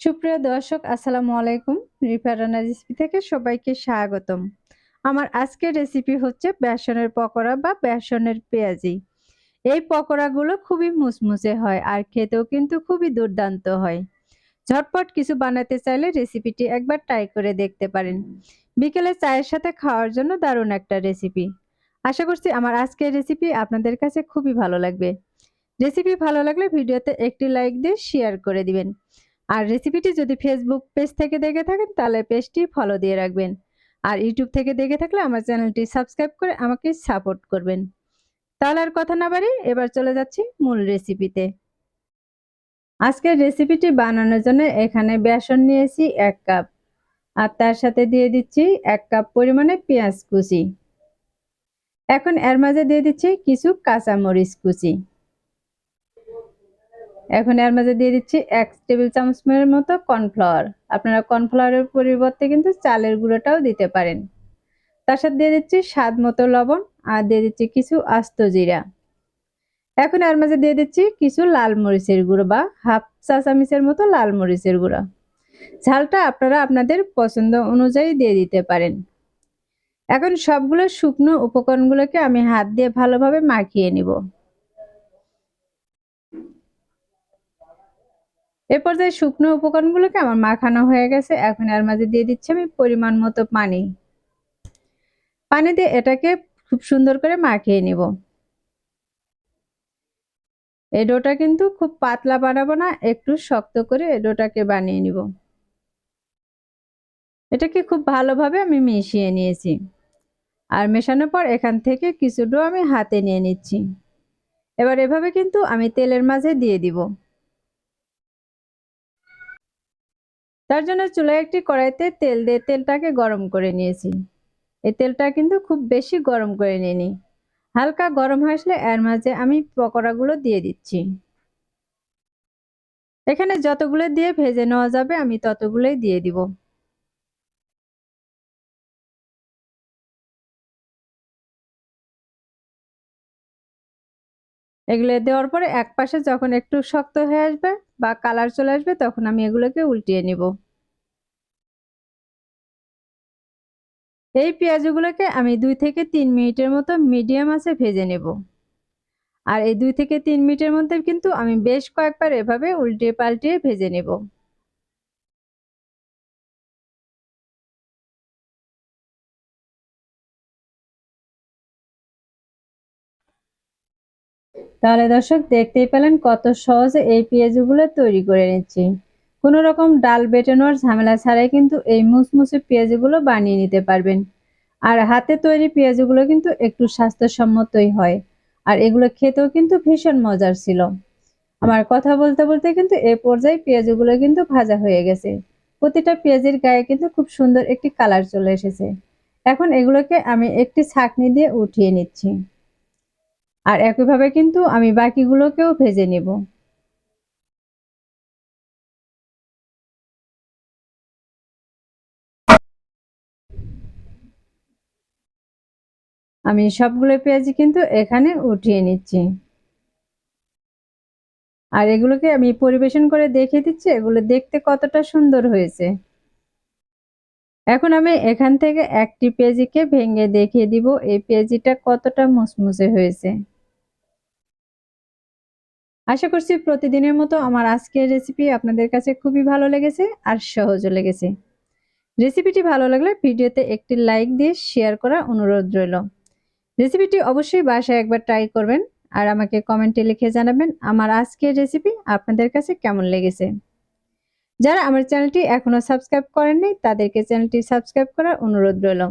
সুপ্রিয় দর্শক, আসসালামু আলাইকুম। রিফা রান্না রেসিপি থেকে সবাইকে স্বাগতম। আমার আজকের রেসিপি হচ্ছে বেসনের পকোড়া বা বেসনের পেঁয়াজি। এই পকোড়াগুলো খুবই মুসমুসে হয় আর খেতেও কিন্তু খুবই দুর্দান্ত হয়। ঝটপট কিছু বানাতে চাইলে রেসিপিটি একবার ট্রাই করে দেখতে পারেন। বিকেলে চায়ের সাথে খাওয়ার জন্য দারুণ একটা রেসিপি আশা করছি আমার আজকের রেসিপি আপনাদের কাছে খুবই ভালো লাগবে। রেসিপি ভালো লাগলে ভিডিওতে একটি লাইক দিয়ে শেয়ার করে দিবেন। আর রেসিপিটি যদি ফেসবুক পেজ থেকে দেখে থাকেন, তাহলে পেজটি ফলো দিয়ে রাখবেন। আর ইউটিউব থেকে দেখে থাকলে আমার চ্যানেলটি সাবস্ক্রাইব করে আমাকে সাপোর্ট করবেন। তাহলে আর কথা না বাড়ি এবার চলে যাচ্ছি মূল রেসিপিতে আজকের রেসিপিটি বানানোর জন্য এখানে বেসন নিয়েছি এক কাপ আর তার সাথে দিয়ে দিচ্ছি এক কাপ পরিমাণে পেঁয়াজ কুচি। এখন এর মাঝে দিয়ে দিচ্ছি কিছু কাঁচামরিচ কুচি। এখন এর মাঝে দিয়ে দিচ্ছি এক টেবিল চামচের মতো কর্নফ্লাওয়ার। আপনারা কর্নফ্লাওয়ারের পরিবর্তে কিন্তু চালের গুঁড়োটাও দিতে পারেন। তার সাথে দিয়ে দিচ্ছি স্বাদ মতো লবণ আর দিয়ে দিচ্ছি কিছু আস্ত জিরা। এখন এর মাঝে দিয়ে দিচ্ছি কিছু লাল মরিচের গুঁড়ো বা হাফ চা চামিচের মতো লাল মরিচের গুঁড়ো। ঝালটা আপনারা আপনাদের পছন্দ অনুযায়ী দিয়ে দিতে পারেন। এখন সবগুলো শুকনো উপকরণগুলোকে আমি হাত দিয়ে ভালোভাবে মাখিয়ে নিব। এ পর্যায়ে শুকনো উপকরণগুলোকে আমার মাখানো হয়ে গেছে। এখন এর মাঝে দিয়ে দিচ্ছি আমি পরিমাণ মতো পানি। পানি দিয়ে এটাকে খুব সুন্দর করে মাখিয়ে নিব। এই ডোটা কিন্তু খুব পাতলা বানাবো না, একটু শক্ত করে এই ডোটাকে বানিয়ে নিব। এটাকে খুব ভালোভাবে আমি মিশিয়ে নিয়েছি। আর মেশানোর পর এখান থেকে কিছু ডো আমি হাতে নিয়ে নিচ্ছি। এবার এভাবে কিন্তু আমি তেলের মাঝে দিয়ে দিব। তার জন্য চুলায় একটি কড়াইতে তেল দিয়ে তেলটাকে গরম করে নিয়েছি। এই তেলটা কিন্তু খুব বেশি গরম করে নিইনি। হালকা গরম আসলে এর মাঝে আমি পকোড়াগুলো দিয়ে দিচ্ছি। এখানে যতগুলো দিয়ে ভেজে নেওয়া যাবে আমি ততগুলোই দিয়ে দিব। এগুলো দেওয়ার পরে এক পাশে যখন একটু শক্ত হয়ে আসবে বা কালার চলে আসবে, তখন আমি এগুলোকে উল্টিয়ে নিব। এই পেঁয়াজগুলোকে আমি দুই থেকে তিন মিনিটের মতো মিডিয়াম আছে ভেজে নেব। আর এই দুই থেকে তিন মিনিটের মধ্যে কিন্তু আমি বেশ কয়েকবার এভাবে উল্টিয়ে পাল্টিয়ে ভেজে নেব। তাহলে দর্শক দেখতেই পেলেন কত সহজে এই পেঁয়াজগুলো তৈরি করে নিচ্ছি। কোনো রকম ডাল বেটানোর ঝামেলা ছাড়াই কিন্তু এই মুসমুসে পেঁয়াজগুলো বানিয়ে নিতে পারবেন। আর হাতে তৈরি পেঁয়াজগুলো কিন্তু একটু স্বাস্থ্যসম্মতই হয়। আর এগুলো খেতেও কিন্তু ভীষণ মজার ছিল। আমার কথা বলতে বলতে কিন্তু এ পর্যায়ে পেঁয়াজগুলো কিন্তু ভাজা হয়ে গেছে। প্রতিটা পেঁয়াজের গায়ে কিন্তু খুব সুন্দর একটি কালার চলে এসেছে। এখন এগুলোকে আমি একটি ছাকনি দিয়ে উঠিয়ে নিচ্ছি। আর একইভাবে কিন্তু আমি বাকিগুলোকেও ভেজে নেব। আমি সবগুলো পেঁয়াজি কিন্তু এখানে উঠিয়ে নিচ্ছি। আর এগুলোকে আমি পরিবেশন করে দেখে দিচ্ছি, এগুলো দেখতে কতটা সুন্দর হয়েছে। এখন আমি এখান থেকে একটি পেঁয়াজিকে ভেঙে দেখিয়ে দিব। এই পেঁয়াজিটা কতটা মুসমুসে হয়েছে। আশা করছি প্রতিদিনের মতো আমার আজকের রেসিপি আপনাদের কাছে খুবই ভালো লেগেছে আর সহজও লেগেছে। রেসিপিটি ভালো লাগলে ভিডিওতে একটি লাইক দিয়ে শেয়ার করার অনুরোধ রইল। রেসিপিটি অবশ্যই বাসায় একবার ট্রাই করবেন আর আমাকে কমেন্টে লিখে জানাবেন আমার আজকের রেসিপি আপনাদের কাছে কেমন লেগেছে। যারা আমার চ্যানেলটি এখনও সাবস্ক্রাইব করেননি, তাদেরকে চ্যানেলটি সাবস্ক্রাইব করার অনুরোধ রইল।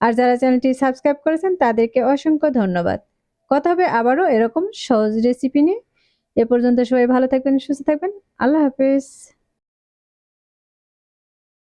আর যারা চ্যানেলটি সাবস্ক্রাইব করেছেন, তাদেরকে অসংখ্য ধন্যবাদ। কথা হবে আবারও এরকম সহজ রেসিপি নিয়ে। এ পর্যন্ত সবাই ভালো থাকবেন, সুস্থ থাকবেন। আল্লাহ হাফেজ।